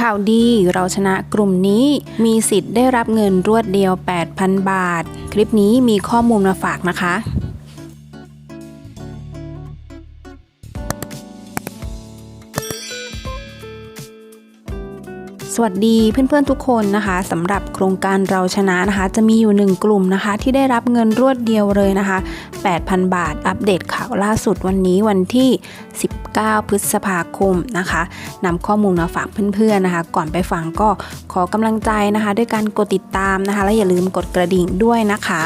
ข่าวดีเราชนะกลุ่มนี้มีสิทธิ์ได้รับเงินรวดเดียว 8,000 บาท คลิปนี้มีข้อมูลมาฝากนะคะ สวัสดีเพื่อนๆทุกคนนะคะสำหรับโครงการเราชนะนะคะ จะมีอยู่หนึ่งกลุ่มนะคะ ที่ได้รับเงินรวดเดียวเลยนะคะ 8,000 บาท อัปเดตข่าวล่าสุดวันนี้วันที่ 19 พฤษภาคมนะคะนำข้อมูลมาฝากเพื่อนๆนะคะ ก่อนไปฟังก็ขอกำลังใจนะคะ ด้วยการกดติดตามนะคะ และอย่าลืมกดกระดิ่งด้วยนะคะ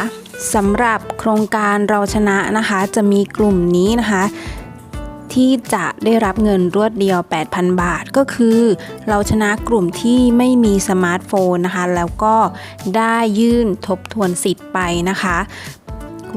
สำหรับโครงการเราชนะนะคะ จะมีกลุ่มนี้นะคะ ที่จะได้รับเงินรวดเดียว 8,000 บาทก็คือ เราชนะกลุ่มที่ไม่มีสมาร์ทโฟนนะคะ แล้วก็ได้ยื่นทบทวนสิทธิ์ไปนะคะ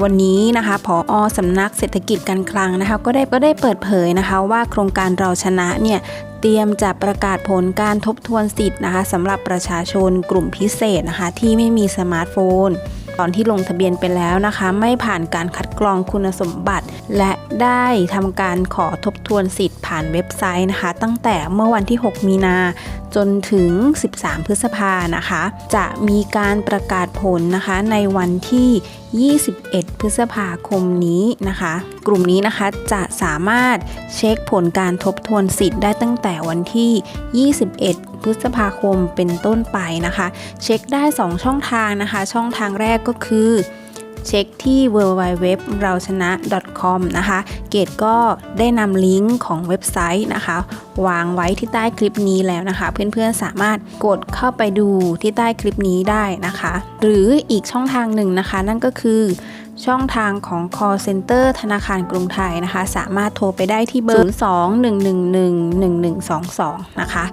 วันนี้นะคะผออสำนักเศรษฐกิจการคลังนะคะ ก็ได้ก็ได้เปิดเผยนะคะ ว่าโครงการเราชนะเนี่ยเตรียมจะประกาศผลการทบทวนสิทธิ์นะคะสำหรับประชาชนกลุ่มพิเศษนะคะ ที่ไม่มีสมาร์ทโฟน ตอนที่ลงทะเบียนไปแล้วนะคะ ไม่ผ่านการคัดกรองคุณสมบัติ และ ได้ทำการขอทบทวนสิทธิ์ผ่านเว็บไซต์นะคะ ตั้งแต่เมื่อวันที่ 6 มีนาจนถึง 13 พฤษภานะคะ จะมีการประกาศผลนะคะในวันที่ 21 พฤษภาคมนี้นะคะ กลุ่มนี้นะคะจะสามารถเช็คผลการทบทวนสิทธิ์ได้ตั้งแต่วันที่ 21พฤษภาคมเป็นต้นไปนะคะ เช็คได้ 2 ช่องทางนะคะ ช่องทางแรกก็คือ เช็คที่ www เราชนะ .com นะคะ เกดก็ได้นำลิงก์ของเว็บไซต์นะคะ วางไว้ที่ใต้คลิปนี้แล้วนะคะ เพื่อนๆสามารถกดเข้าไปดูที่ใต้คลิปนี้ได้นะคะ หรืออีกช่องทางหนึ่งนะคะ นั่นก็คือช่องทางของ call center ธนาคารกรุงไทยนะคะ สามารถโทรไปได้ที่เบอร์ 02-111-1122 นะคะ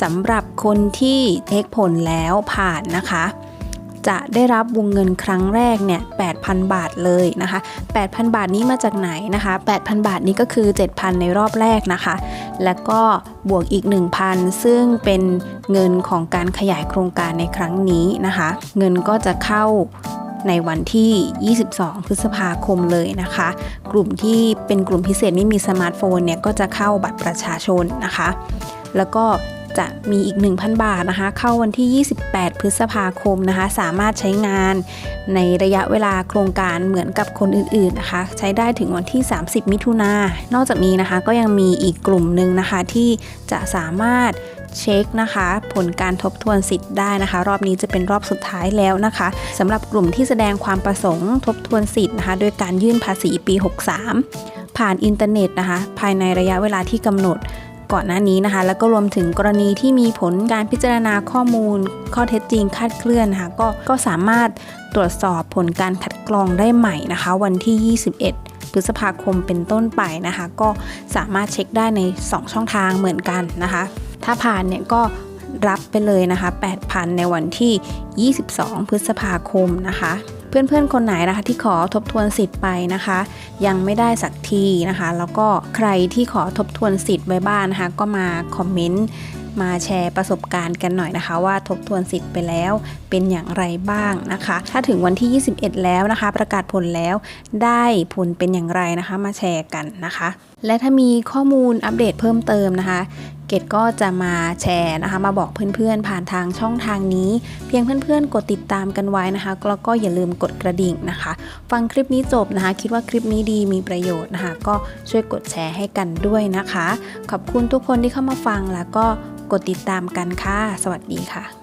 สำหรับคนที่เทคผลแล้วผ่านนะคะ จะได้รับวงเงินครั้งแรกเนี่ย 8,000 บาทเลยนะคะ 8,000 บาทนี้มาจากไหนนะคะ 8,000 บาทนี้ก็คือ 7,000 ในรอบแรกนะคะ แล้วก็บวกอีก 1,000 ซึ่งเป็นเงินของการขยายโครงการในครั้งนี้นะคะ เงินก็จะเข้าในวันที่ 22 พฤษภาคมเลยนะคะ กลุ่มที่เป็นกลุ่มพิเศษไม่มีสมาร์ทโฟนเนี่ยก็จะเข้าบัตรประชาชนนะคะ แล้วก็ จะมีอีก 1,000 บาทนะคะ เข้าวันที่ 28 พฤษภาคมนะคะ สามารถใช้งานในระยะเวลาโครงการเหมือนกับคนอื่นๆนะคะ ใช้ได้ถึงวันที่ 30 มิถุนานนอกจากนี้นะคะก็ยังมีอีกกลุ่มหนึ่งนะคะที่จะสามารถเช็คนะคะ ผลการทบทวนสิทธิ์ได้นะคะ รอบนี้จะเป็นรอบสุดท้ายแล้วนะคะสำหรับกลุ่มที่แสดงความประสงค์ทบทวนสิทธิ์นะคะโดยการยื่นภาษีปี 63 ผ่านอินเทอร์เน็ตนะคะ ภายในระยะเวลาที่กำหนด ก่อนหน้านี้นะคะ แล้วก็รวมถึงกรณีที่มีผลการพิจารณาข้อมูล ข้อเท็จจริงคาดเคลื่อนนะคะก็ก็สามารถตรวจสอบผลการคัดกรองได้ใหม่นะคะ วันที่ 21 พฤษภาคมเป็นต้นไปนะคะ ก็สามารถเช็คได้ใน 2 ช่องทางเหมือนกันนะคะ ถ้าผ่านเนี่ยก็รับไปเลยนะคะ 8,000 ในวันที่ 22 พฤษภาคมนะคะ เพื่อนๆ คนไหนนะคะที่ขอทบทวนสิทธิ์ไปนะคะ ยังไม่ได้สักทีนะคะ แล้วก็ใครที่ขอทบทวนสิทธิ์ไว้บ้างนะคะ ก็มาคอมเมนต์มาแชร์ประสบการณ์กันหน่อยนะคะ ว่าทบทวนสิทธิ์ไปแล้วเป็นอย่างไรบ้างนะคะ ถ้าถึงวันที่ 21 แล้วนะคะ ประกาศผลแล้วได้ผลเป็นอย่างไรนะคะ มาแชร์กันนะคะ และถ้ามีข้อมูลอัปเดตเพิ่มเติมนะคะ เกดก็จะมาแชร์นะคะ มาบอกเพื่อนๆผ่านทางช่องทางนี้ เพียงเพื่อนๆ กดติดตามกันไว้นะคะแล้วก็อย่าลืมกดกระดิ่งนะคะ ฟังคลิปนี้จบนะคะ คิดว่าคลิปนี้ดีมีประโยชน์นะคะ ก็ช่วยกดแชร์ให้กันด้วยนะคะ ขอบคุณทุกคนที่เข้ามาฟังแล้วก็กดติดตามกันค่ะ สวัสดีค่ะ